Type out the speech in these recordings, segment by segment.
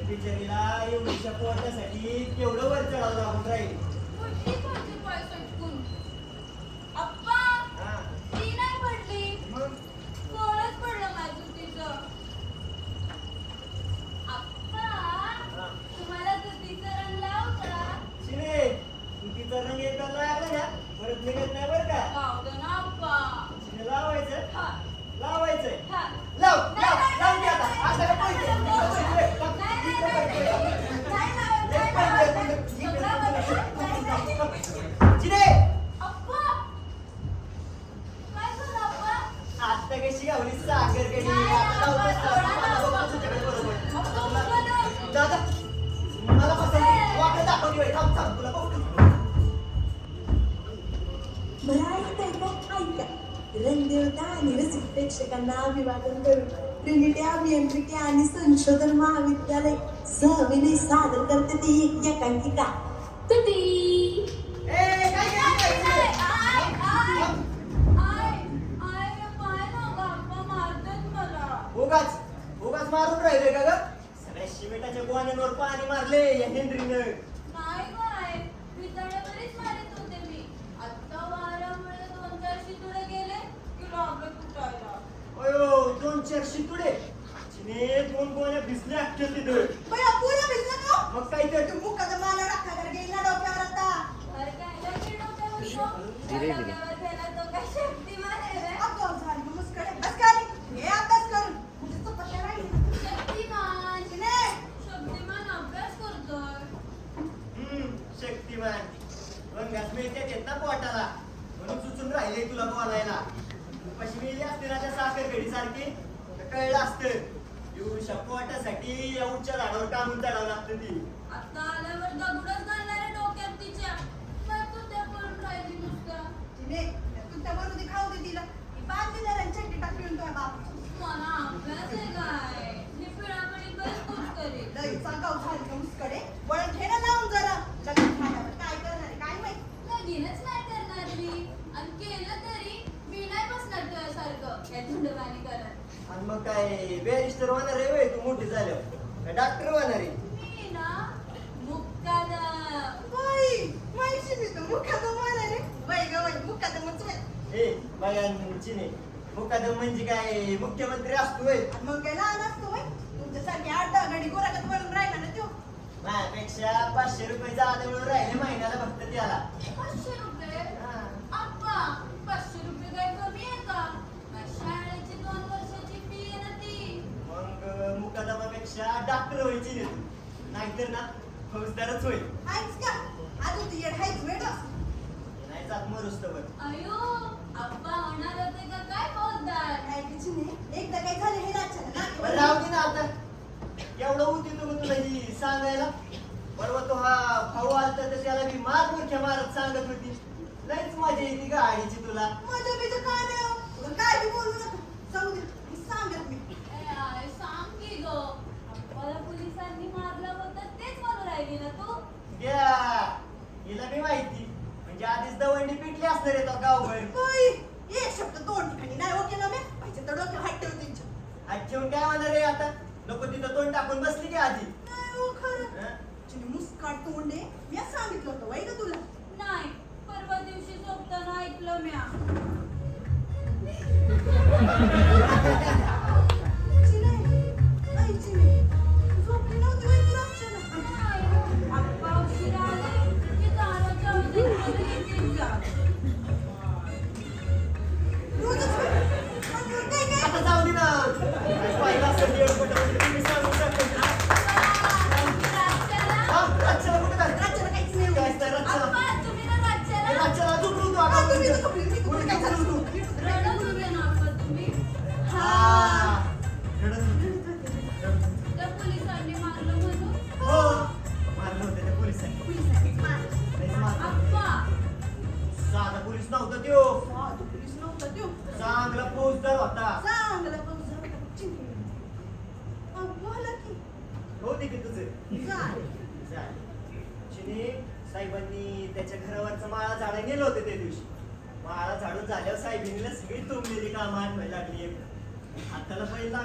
बिचारीला एवढीच्या पोटासाठी केवढं वर चढावं लागून राहील कुठली कोणती पाय सटकून? अप्पा, हा ती नाही पडली. मग कोणच पडलं माझं तिचं. अप्पा, हा. तुम्हाला तुतीचा रंग लावू का? शिने तू तिचा रंग एकदा लागला ना परत निघत नाही बरं का लावू ऐका रंगदेवता आणि रसिक प्रेक्षकांना अभिवादन करून ट्रिनिटी अभियांत्रिकी आणि संशोधन महाविद्यालय सहविनय सादर करते ती एक एकांकिका तुटी. उगाच उगाच मारून राहिले का ग? सगळ्या शिमेटाच्या गोवान्यांवर पाणी मारले या हेनरीनं नाही काय, वितळ्यावरच मारत होते मी. आत्ता वाऱ्यामुळे दोन चार शितुळे गेले की लागले फुटायला. अयो दोन चार शितुडे चिने दोन गोण्या भिजल्या अख्ख्या तिथं मग काय तर. अरे काय, लगे डोक्यावर तो. त्या डोक्यावर गेला तो काय शक्तिमान. रंगात मिळते येत ना पोटाला. म्हणून सुचून राहिले तुला बोलायला. कशी असते ना त्या साखर सारखी कळलं असतं. येऊ पोटासाठी या उच्च झाडावर कामून चढावं लागतं ती? आता आल्यावर दगडच घालणार आहे डोक्यात तिच्या. काय तू त्या पळून राहिली नुसतं? मला अभ्यास आहे काय? मी पिढापिढी बस तूच करेल. लगीनच नाही करणार मी. आणि केलं तरी मी नाही बसणार तुझ्यासारखं या धुंडवाणी करत. आणि मग काय बॅरिस्टर होणार आहे होय तू मोठी झाल्यावर. काय डॉक्टर होणार आहे? मी ना मुक्कादम. ए बायांची नाही मुकादम म्हणजे काय? मुख्यमंत्री असतो होय मग काय लहान असतो बाई तुमच्यासारखी आठ दहा गाडी गोरागत वळून राहिला ना तो. माझ्यापेक्षा पाचशे रुपये जादा मिळून राहिले महिन्याला फक्त त्याला. पाचशे रुपये? मुकादमापेक्षा डॉक्टर व्हायची नाही तू. नाहीतर ना फौजदारच होईल. आहेच का अजून ती येड हायच वेळ नाही जात अयो अप्पा होणार होते का काय काय नाही एकदा काय झालं हे रातच्याला बरं ना राहू दे ना आता. एवढं होती तू तुला ही सांगायला. परवा तो हा भाऊ आलता तर त्याला मी मार मुख्य मारत सांगत होती. लयच मजा येते गाडीची तुला. माझं बिजं काय नाही हो. तुला काय बी बोलू नका. जाऊ दे मी सांगत मी ए, आय, सांग की गं अप्पाला पोलिसांनी मारलं होतं तेच ना तू? द्या हिला मी माहिती. म्हणजे आधीच दवंडी पिटली असणार आहे तो गावभर. एक शब्द दोन ठिकाणी नाही हो केलं मी पाहिजे तर डोक्यावर हात ठेवून त्यांच्या. आज ठेवून काय होणार आहे आता? नको तिथं तोंड टाकून बसली की आधी. नाही हो खरं. हं? मुस्काट तोंडे मी सांगितलं होतं वाई का तुला? नाही परवा दिवशी झोपताना ऐकलं म्या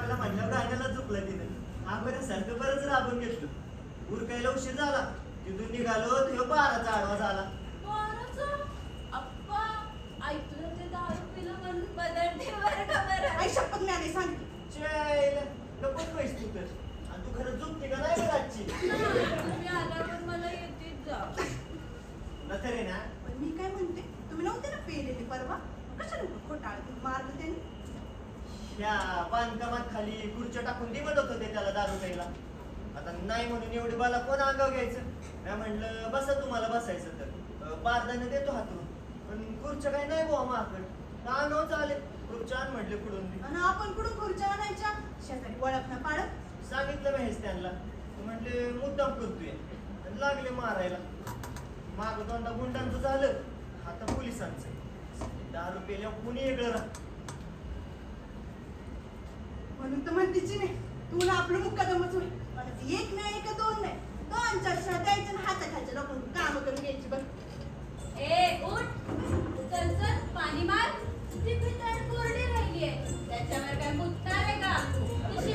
लागला म्हणल्यावर राजाला चुकलं तिनं. आपण सारखं बरंच राबून घेतलं उरकायला उशीर झाला. तिथून निघालो तेव्हा बाराचा आडवा झाला. ते लपत पैस तू तर. आणि तू खरं झोपते का नाही बरं आजची तुम्ही आल्यावर मला येतेच जा. नतर आहे ना. पण मी काय म्हणते? तुम्ही नव्हते ना पेलेले परवा? कशाला खोटाळ? मारलं त्याने? ह्या बांधकामात खाली खुर्च्या टाकून दे म्हणत होते त्याला दारू प्यायला. आता नाही म्हणून एवढी बाला कोण अंगाव घ्यायचं. मी म्हणलं बसा तुम्हाला बसायचं तर. बारदाने देतो हातून. पण खुर्च्या काही नाही बुवा माकड अंगाव चालेल खुर्च्या आण म्हटले मी. आणि आपण कुठून खुर्च्या आणायच्या? शेजारी ओळख ना पाडत. सांगितलं मी हेच त्यांना. ते म्हटले मुद्दाम करतोय. आणि लागले मारायला. माग दोनदा गुंडांचं झालं. आता पोलिसांचं. दारू पेल्यावर कुणी वेगळं राहत? म्हणून तर म्हणते नाही तुला आपलं मुक्कादमच होईल मला एक नाही का दोन नाही दोन चार शाळा द्यायचं आणि हाताखालच्या लोकांना काम करून घ्यायची बघ ए, उठ. चल, चल, पाणी मार. ती पितळ कोरडी राहिलीये. त्याच्यावर काय मुक्ता आहे का? ते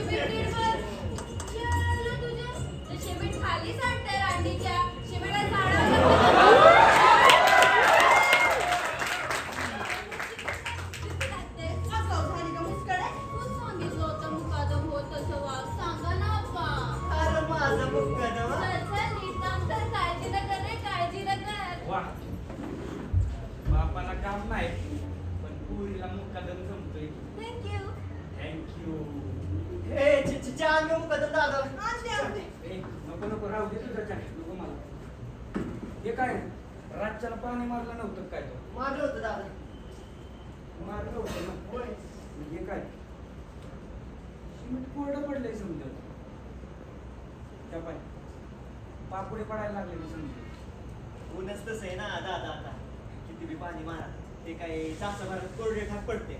कोरडे पडते.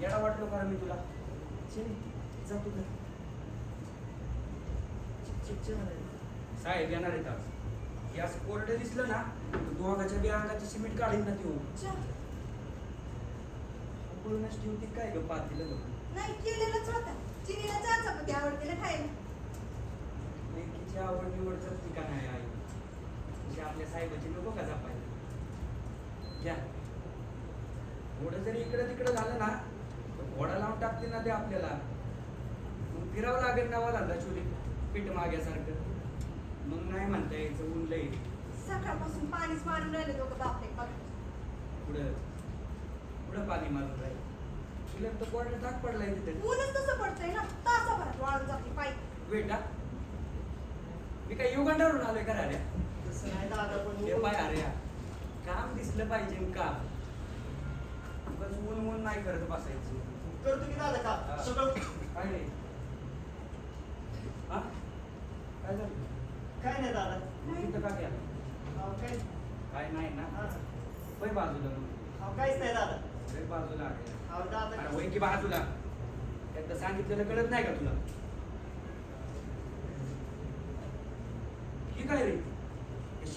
येडा वाटलो मी तुला. चिनी, जा तू घरी. चिक- चिक- चिक म्हणाले. साहेब येणार आहेत आज. कोरडं दिसलं ना दोघाच्या बी अंगाची सिमेंट काढीन ना ती चहा. पळूनच ठेवती काय ग पात दिलं बघ नाही केलेलंच होता. चिनीला चहा चपाती आवडते ना खायला. लेकीची आवड का नाही आई? म्हणजे आपल्या साहेबाची नको का जपायला? घ्या. घोडं जरी इकडं तिकडं झालं ना तर घोडा लावून टाकते ना ते आपल्याला. मग फिरावं लागेल ना धंदा चोरी पीठ माग्यासारखं. मग नाही म्हणता यायचं ऊन लई. सकाळपासून पाणीच मारून राहिले दोघं बापरे बघ. पुढं पुढं पाणी मारून राहील. तुला तर कोरडा टाक पडलाय तिथे. ऊनच तसं पडतंय ना तासाभरात वाळून जाते पाय. वेटा मी काय युगांडावरून आलोय का रे तसं नाही दादा पण हे पाय अरे काम दिसलं पाहिजे का? बस ऊन ऊन नाही करत बसायचं. करतो की दादा. का सगळं काय नाही. हा? काय झालं? काय नाही दादा. तिथं का गेला? अहो, काय? काय नाही ना. हा. वय बाजूला मग. अहो, काहीच नाही दादा. वय बाजूला आहे. अहो दादा. अरे वय की बाजूला? एकदा सांगितलेलं कळत नाही का तुला? ही काय रे?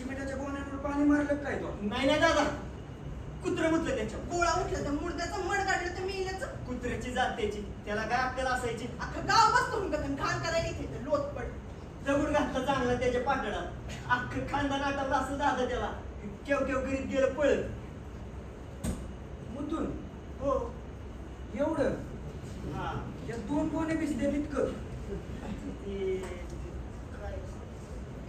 सिमेंटाच्या गोण्यावर पाणी मारलं काय तो? नाही नाही दादा. कुत्र मुतलं त्याच्या. गोळा उठलं तर मुडद्याचं मड काढलं तर मेलच कुत्र्याची जात त्याची. त्याला काय अक्कल असायची? अख्खं गाव बसतो आणि घाण करायला इथे तर लोट पड दगड घातला चांगला त्याच्या पाठडात अख्खं खानदान आठवलं असं दादा त्याला. केव केव करीत गेलं पळत. मुतून. हो. एवढं? हा. या दोन कोणे भिजले इतकं ते काय?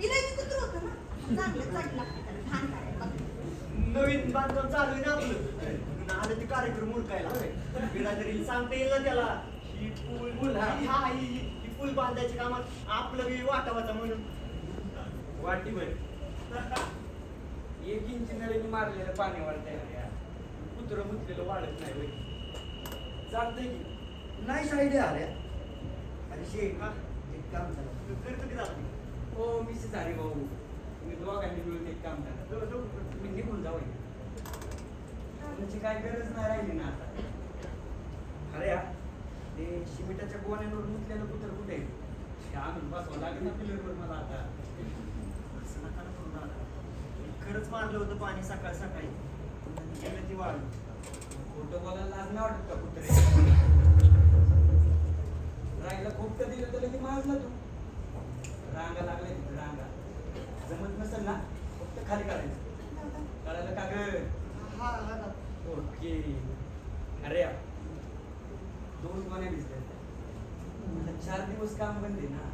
इलायचं कुत्र होतं ना? चांगलं चांगलं लागतं त्याला घाण करायला बघ. नवीन बांधकाम चालू आहे ना आपलं आलं ते उरकायला बिरादरीला सांगता येईल ना त्याला. ही पूल पूल, हा. ही- हा पूल बांधायच्या कामात आपलं बी वाटावाचा म्हणून. वाटी एक इंच नळीने मारलेलं यार. कुत्र मुतलेलं वाढत नाही चालतंय की. आयडिया आल्या अरे. शेख हा. एक काम करा. करतो की हो मिसेस अरे भाऊ. तुम्ही दोघांनी मिळून एक काम जाऊ. तुम्ही निघून जाऊ. तुमची काय गरज नाही राहिली ना आता. अरे या ते शिमिटाच्या गोण्यावर मुतलेलं कुत्र कुठे? आहे? आणून बसवा लागेल ना पिलरवर मला आता. असं नका ना करू दादा. खरंच मारलं होतं पाणी सकाळ सकाळी. गेलं ती वाढ खोटं बोलायला लाज नाही वाटत का कुत्रे? राहिला खूप तर दिलं तर लगेच माजला तू. रांगा लागल्या तिथे रांगा. जमत नसेल ना फक्त खाली काढायचं. काढायला का ग? हा हा ना. ओके. अरे. दोन कोण्या आता चार दिवस काम आहे ना.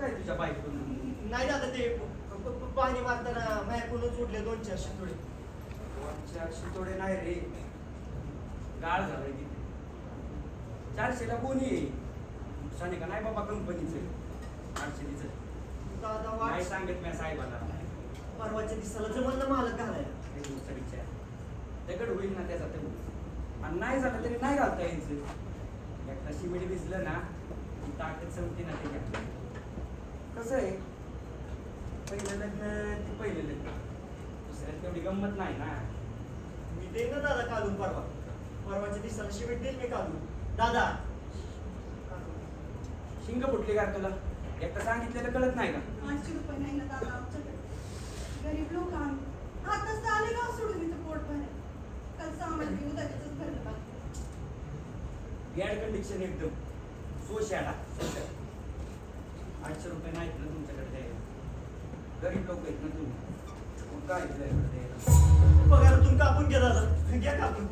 काय तुझ्या बाईकडून नाही दादा ते. पाणी मारताना माझ्याकडूनच उठले दोन चारशे थोडे चारशे तोडे नाही रे. गाळ झालाय तिथे. चारशेला कोणी आहे नुकसान का? नाही बाबा कंपनीचं आठशे तिचं दादा वाट सांगत मी साहेबाला. परवाच्या दिवसाला जमल ना मालक घालायला. ते तुमचा विचार. दगड होईल ना त्याचा ते. आणि नाही झालं तरी नाही घालता यायचं एकदा शिमिडी भिजलं ना की ताकद संपते ना त्याच्या कसं आहे? पहिलं लग्न ते पहिलं लग्न. दुसऱ्यात तेवढी गंमत नाही ना. मी देईन ना दादा काढून परवा. परवाच्या दिवसाला शिमेट देईल मी काढून. दादा! शिंग फुटली का तुला? एकदा सांगितलेलं कळत नाही का? आठशे रुपये नाही ना दादा. गरीब लोक आम्ही आताच तर आले गाव सोडून इथं पोट भराय काल सामान मी उद्या त्याच भरलं पाहिजे एअर कंडिशन एकदम. सोशाडा सोशा आठशे रुपये नाहीत ना तुमच्याकडे द्यायला. गरीब लोक आहेत ना तुम्ही? मग काय द्यायला? पगारातून कापून घ्या दादा घ्या कापून.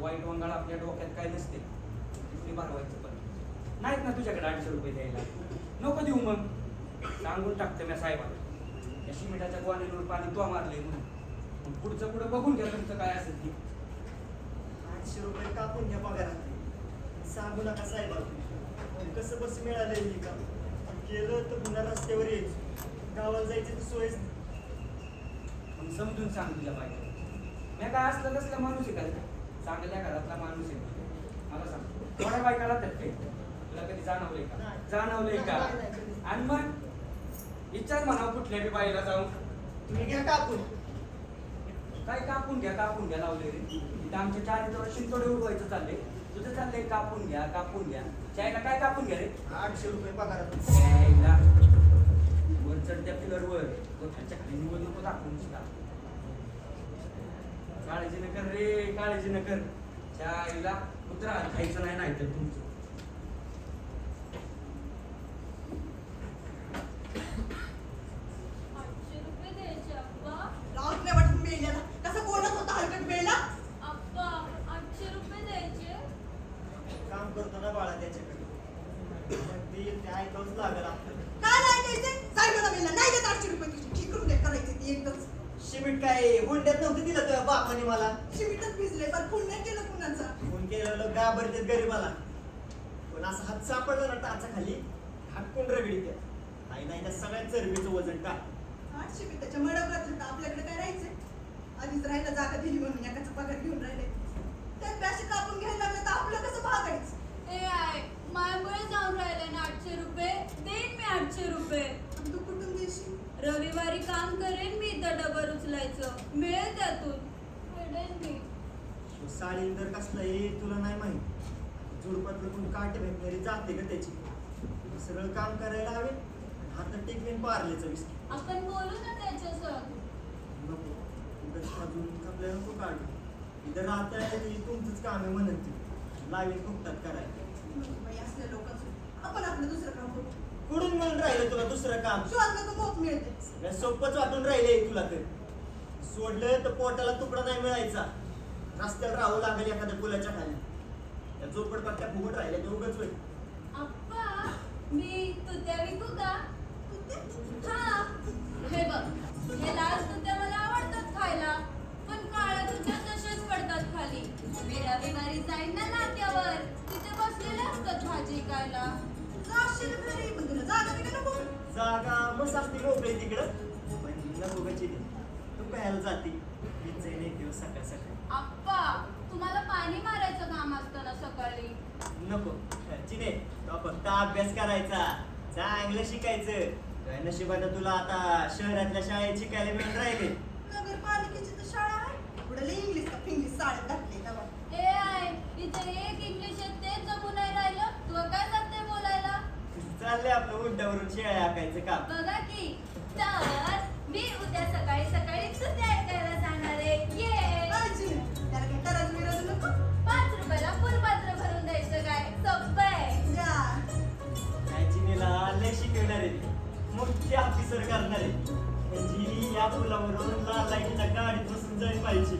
वाईट वंगाळ आपल्या डोक्यात काय नसते. तिथे भरवायचं पण. नाहीत ना तुझ्याकडे आठशे रुपये द्यायला. नको देऊ मग. सांगून टाकते मी साहेबाला. या शिमिटाच्या गोवानीवर पाणी तो मारले म्हणून. पुढचं पुढं बघून घ्या तुमचं काय असेल ते. आठशे रुपये कापून घ्या पगारात. सांगू नका साहेब कसं बस मिळालं हे काम? केलं तर पुन्हा रस्त्यावर यायचं गावाला जायची तर सोयच समजून सांग तुझ्या बाईला. मी काय असलं कसला माणूस आहे का? चांगल्या घरातला माणूस आहे. मला सांग थोड्या बायकाला काही तुला कधी जाणवलंय का? नाही. जाणवलंय का. आणि मग विचार म्हणा कुठल्या बी बाईला जाऊन. तुम्ही घ्या कापून. काय कापून घ्या कापून घ्या लावले रे. इथं आमच्या चार इथं शिंतोडे उडवायचं चाललंय. तुझं चाललंय कापून घ्या कापून घ्या. चायला काय कापून घ्या रे? आठशे रुपये पगारात चायला वर चढत्या पिलरवर तो खालच्या खाली निवड नको दाखवून नुसता काळजी न कर रे काळजी न कर चायला कुत्रा खायचं नाही नाही तर तुमचं आठशे रुपये द्यायचे अप्पा राहत नाही वाटत मेल्याला कसं बोलत होता हलकट मेला अप्पा आठशे रुपये द्यायचे काम करतो ना बाळा त्याच्याकडे मग ते ते ऐकावंच लागेल आपल्याला काय नाही द्यायचे साहेबाला मेला नाही देत आठशे रुपये तुझी ठीक करून दे करायचे ती एकच शिमिट काय हुंड्यात नव्हतं दिलं तुझ्या बापाने मला शिमिटच भिजले पण खून नाही केलं कुणाचा फोन केलेलं घाबरतात गरीबाला पण असं हात सापडलं ना टाचा खाली हाटकून रगडी त्या नाही नाही त्या सगळ्या चरबीचं वजन टाक आठशे बी त्याच्या मडवरात होता आपल्याकडे काय राहायचं आधीच राहायला जागा दिली म्हणून एकाचा पगार घेऊन राहिले त्यात पैसे कापून घ्यायला लागले तर आपलं कसं भागायचं ए आहे मायामुळे जाऊन राहिले ना आठशे रुपये देईन मी आठशे रुपये आणि तू कुठून देशील रविवारी काम करेन मी इथं डबर उचलायचं मिळेल त्यातून फेडेन मी तो साळींदर कसला आहे तुला नाही माहीत. जुडपातलं कोण काटे भेटणारी जाते का त्याची? सगळं काम करायला हवे हातात टिकवीन पारलेचं विस्की. आपण बोलू ना त्याच्यासंग नको. उगाच अजून आपल्याला नको काढू. इथं राहता येते तुमचंच काम आहे म्हणत ती. लावीन फुकटात करायला. असल्या लोकांचं आपण आपलं दुसरं काम करू. कुठून मिळून राहिलं तुला दुसरं काम? शोधलं तर मोप मिळते सोपंच वाटून राहिले तुला तर. सोडलं तर पोटाला तुकडा नाही मिळायचा. रस्त्याला राहावं लागेल एखाद्या पुलाच्या खाली. त्या झोपडपट्ट्या फुगट राहिल्या ते उगाच होईल. मी तुत्या विकू का तू ते हा. हे बघ हे लाल तुत्या मला आवडतात खायला पण काळ्या तुत्या तसेच पडतात खाली. ना नाक्यावर. तिथे बसलेले असतात भाजी खायला. जाशील घरी पण तुला जागा मस्त असते मोकळी तिकडं. पण गची तू प्यायला जाते. विजय नाही देऊ सकाळ सकाळी आप्पा तुम्हाला पाणी मारायचं काम असतं ना सकाळी? नको. चिने तो फक्त अभ्यास करायचा. चांगलं शिकायचं. तुझ्या नशिबानं तुला आता शहरातल्या शाळेत शिकायला मिळत राहिले. नगरपालिकेची तर शाळा आहे. पुढे इंग्लिश का फिंग्लिश साडे घातली का हे आय इथे एक इंग्लिश आहे ते जमू नाही राहिलं. तू काय जाते बोलायला? चाललंय आपलं उड्डावरून शेळ्या हाकायचं काम. बघा की तर मी उद्या सकाळी सकाळी तुझ्या ऐकायला जाणार आहे ये नाही. त्याला काही करायचं बिरायचं नको. पाच रुपयाला फुल पात्र भरून द्यायचं काय सोपं आहे जा. काय चिनीला लय शिकवणार आहे ती. ऑफिसर करणार आहे म्हणजे या पुलावरून लाल लाईटच्या गाडीत बसून जाईल पाहिजे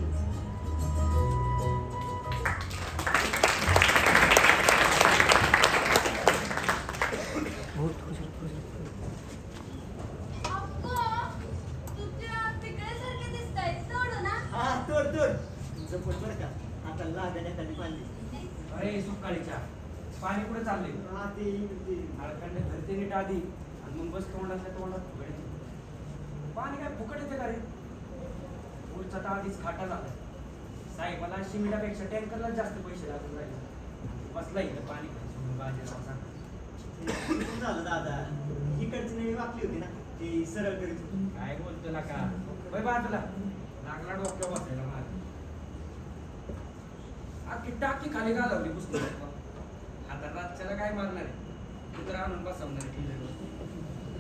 शिमिटापेक्षा टँकरला जास्त पैसे लागून राहिले. बसला इथं पाणी झालं दादा. इकडची नवी वाकली होती ना ती सरळ करीत होती. काय बोलतो ना का बाय बाजूला लागला डोक्या बसायला अख्खी टाकी खाली घालवली पुस्तक. आता रातच्याला काय मारणार आहे? तू तर आणून बसवणार आहे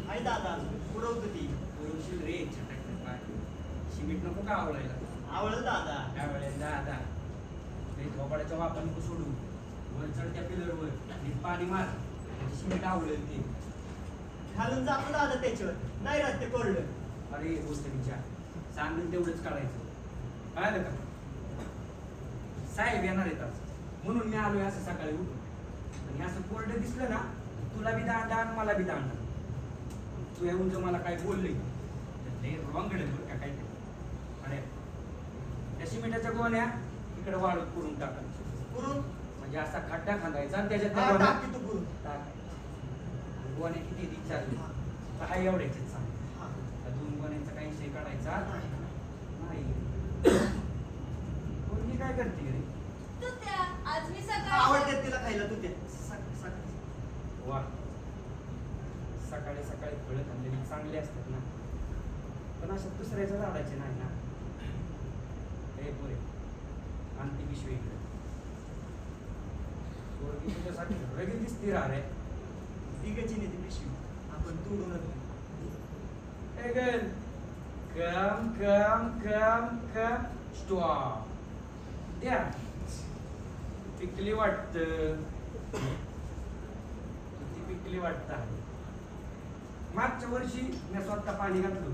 आहे दादा पुरवतो ती? पुरुषील रे छटाक पाय. शिमिट नको का आवडायला आवडलं दादा. वेळेस दादा. ते झोपाड्याच्या वापर नको सोडू वर चढत्या पिलरवर नीट पाणी मार. म्हणजे शिमिट आवडेल ते. घालून जातो दादा त्याच्यावर. नाही राहत ते कोरडं. अरे गोष्ट विचार सांगून तेवढंच काढायचं. कळालं का? साहेब येणार आज. म्हणून मी आलोय असं सकाळी उठून. आणि असं कोरडं दिसलं ना तुला बी दांडा आणि मला बी दांडा तू येऊन जर मला काय बोलले तर ते रॉंग बरं का काय ते. अरे त्या सिमेंटाच्या गोण्या इकडे वाळूत करून टाकायच्या पुरून म्हणजे असा खड्डा खांदायचा आणि त्याच्यात त्या हा, टाक की तू पुरून टाकायच्या. गोण्या किती विचारली? हा. तर हा एवढ्याचे सांग. हा. त्या दोन गोण्यांचा काही विषय काढायचा नाही. नाही पोरगी काय करते रे? तू त्या आज मी सकाळी आवडतात तिला खायला तू ते सक- सक- वा. सकाळी सकाळी फळं खाल्लेली चांगली असतात ना. पण अशा दुसऱ्याच्या झाडाचे नाही ना. हे पुरे. आणखी पिशवी इकडे तुझ्यासाठी लगेच दिसती रा तिघची नाही ती पिशवी. आपण तोडूनच घेऊ. Hey girl, come, come, come, come, stop. द्या. पिकली वाटत. ती पिकली वाटत आहे. मागच्या वर्षी मी स्वतः पाणी घातलं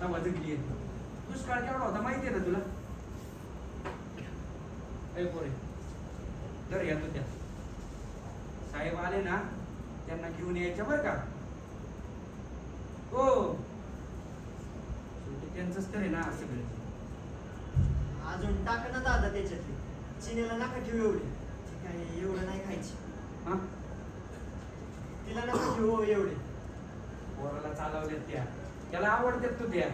तेव्हा जगली येत. दुष्काळ केवढा होता माहिती आहे ना तुला? दर या तू त्या साहेब आले ना त्यांना घेऊन यायच्या बरं का? हो. शेवटी त्यांचंच तर आहे ना सगळं अजून टाक ना दादा त्याच्यातली. चिनीला नका ठेवू एवढी. काय एवढं नाही खायची. हा? तिला नका ठेवू हो एवढे. पोराला चालवल्यात त्या. त्याला आवडतात तू त्या.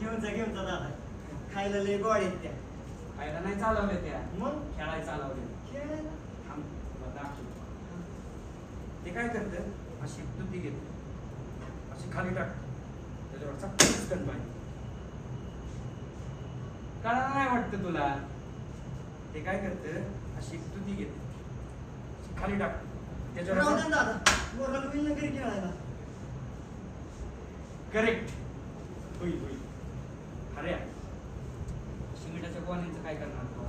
घेऊन जा घेऊन जा दादा. खायला लय गोड आहेत त्या. खायला नाही चालवल्या त्या. मग खेळायला खेळायला थांब, तुला दाखवतो. ते काय करतं? अशी तुती घेत. अशी खाली टाक त्याच्यावर चटकन पाहिजे कळायला नाही वाटतं तुला? ते काय करतं? अशी तुती घेत. खाली टाक त्याच्यावर दादा घरी खेळायला. करेक्ट होईल होईल. अरे गोण्यांचं काय करणार? तो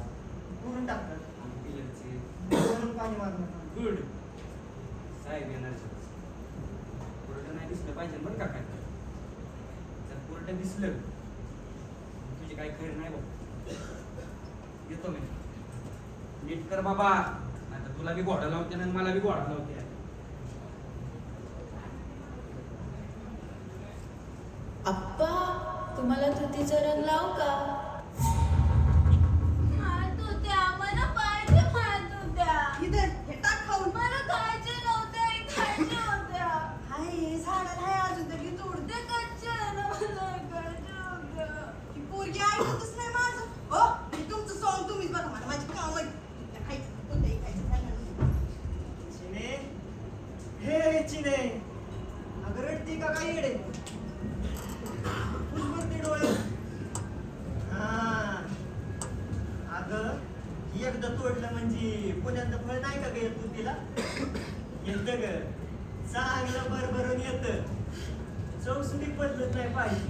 पुरून टाकतात पिलरचे. वरून पाणी मारणार. गुड. साहेब येणार कोरडं नाही दिसलं पाहिजे बरं का काय? जर कोरडं दिसलं तुझी काय खरी नाही बघ. येतो मी. नीट कर बाबा. आता तुला बी घोडा लावते आणि मला बी घोडा लावते. आप्पा तुम्हाला तुतीचा रंग लावू का? इधर हे टाक खाऊन. मला खायचे नव्हते खायचे होत्या हाय झाडाला हाय अजून तरी तोड ते कच्चे ना, मला खायचे होत्या. ती पोरगी ऐकतच नाही माझं? हो हे तुमचं सॉंग तुम्हीच बघा मला माझी काम खायचं तू ते खायचं चिने. हे चिने अगं रडती का काय येडे पुष्पते डोळे हा अगं एकदा तोडलं म्हणजे पुण्याचं फळ नाही का गे तू तिला येत ग चांगलं भरभरून येतं चौसुटी बदलत नाही पाहिजे.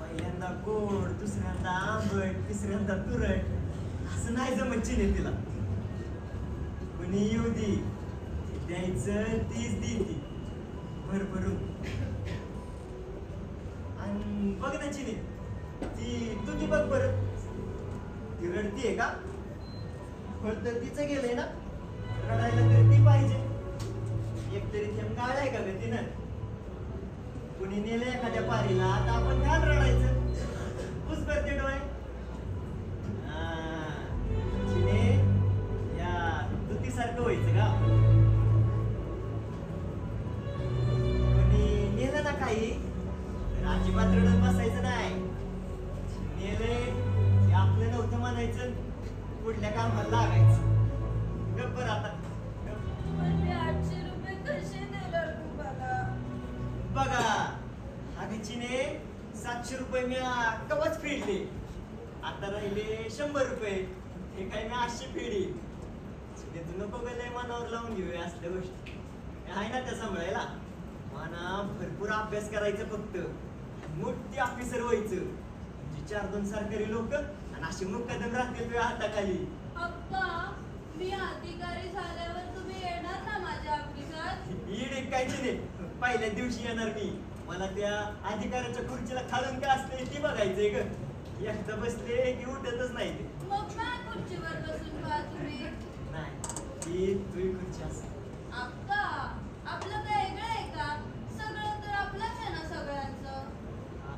पहिल्यांदा गोड दुसऱ्यांदा आंबट तिसऱ्यांदा तुरट. असं नाही जमत चिने तिला कुणी येऊ दे. द्यायचं तीच देती. भरभरून. आणि बघ ना चिने ती तू ती बघ बरं. ती रडतीये का? फळ तर तिचं गेलंय ना? रडायला तर ती पाहिजे. एक तरी थेंब गाळाय का गतीनं तिनं? कुणी नेलं एखाद्या पारीला आता आपण घाल रडायचं. पुस करते डोळे. हा, चिने, या दुतीसारखं व्हायचं का? कोणी नेलं ना काही तर अजिबात रडत बसायचं नाही. नेले की आपलं नव्हतं म्हणायचं. पुढल्या कामाला लागायचं. फेडले आता राहिले शंभर रुपये. हे काय मी आठशे फेडी ते तू नको गेले मनावर लावून घेऊया असल्या गोष्टी. आहे ना त्या सांभाळायला. मना भरपूर अभ्यास करायचं फक्त. मोठी ऑफिसर व्हायचं. म्हणजे चार दोन सरकारी लोक आणि असे मुक्कादम राहतील तुझ्या हाताखाली. अप्पा मी अधिकारी झाल्यावर तुम्ही येणार ना माझ्या ऑफिसात ईड ऐकायची नाही. पहिल्या दिवशी येणार मी. मला त्या अधिकाऱ्याच्या खुर्चीला खालून काय असते ती बघायचंय ग. एकदा बसले की उठतच नाही ते. मग माझ्या खुर्चीवर बसून पहा तुम्ही? नाही ती तुझी खुर्ची असते. अप्पा आपलं काय वेगळं आहे का? सगळं तर आपलंच आहे ना सगळ्यांचं. हा.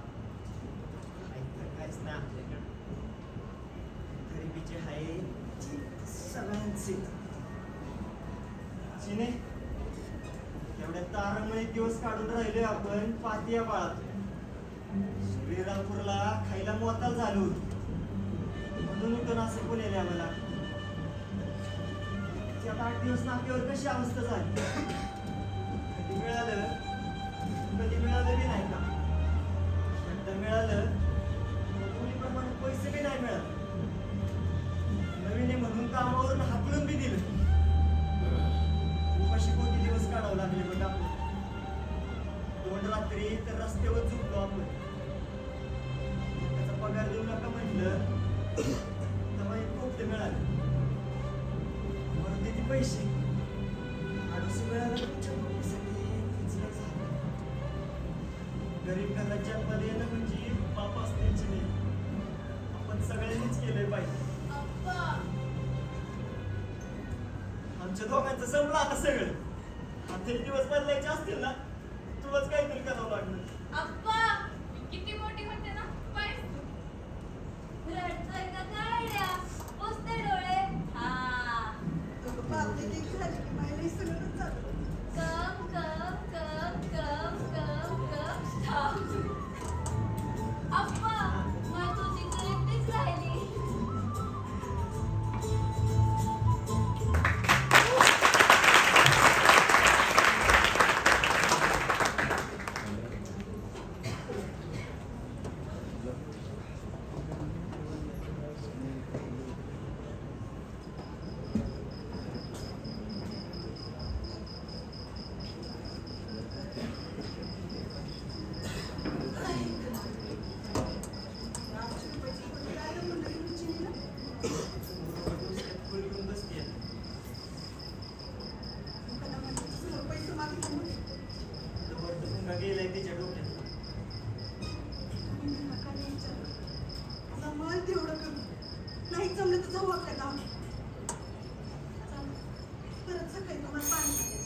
काहीच नाही आपल्याकडं. गरिबीची आहे ती सगळ्यांची. एक दिवस काढून राहिले आपण पातिया बाळात श्रीरामपूरला खायला मोताल झालो. म्हणून उठून असं बोलेले आम्हाला. लागलं आठ दिवस नाक्यावर कशी अवस्था झाली? कधी मिळालं? कधी मिळालं बी नाही का? मिळालं. आमच्या दोघांचं संपलं आता सगळं. आता एक दिवस बदलायचे जाऊ आपल्या गावात. परत सकाळी तुम्हाला पाणी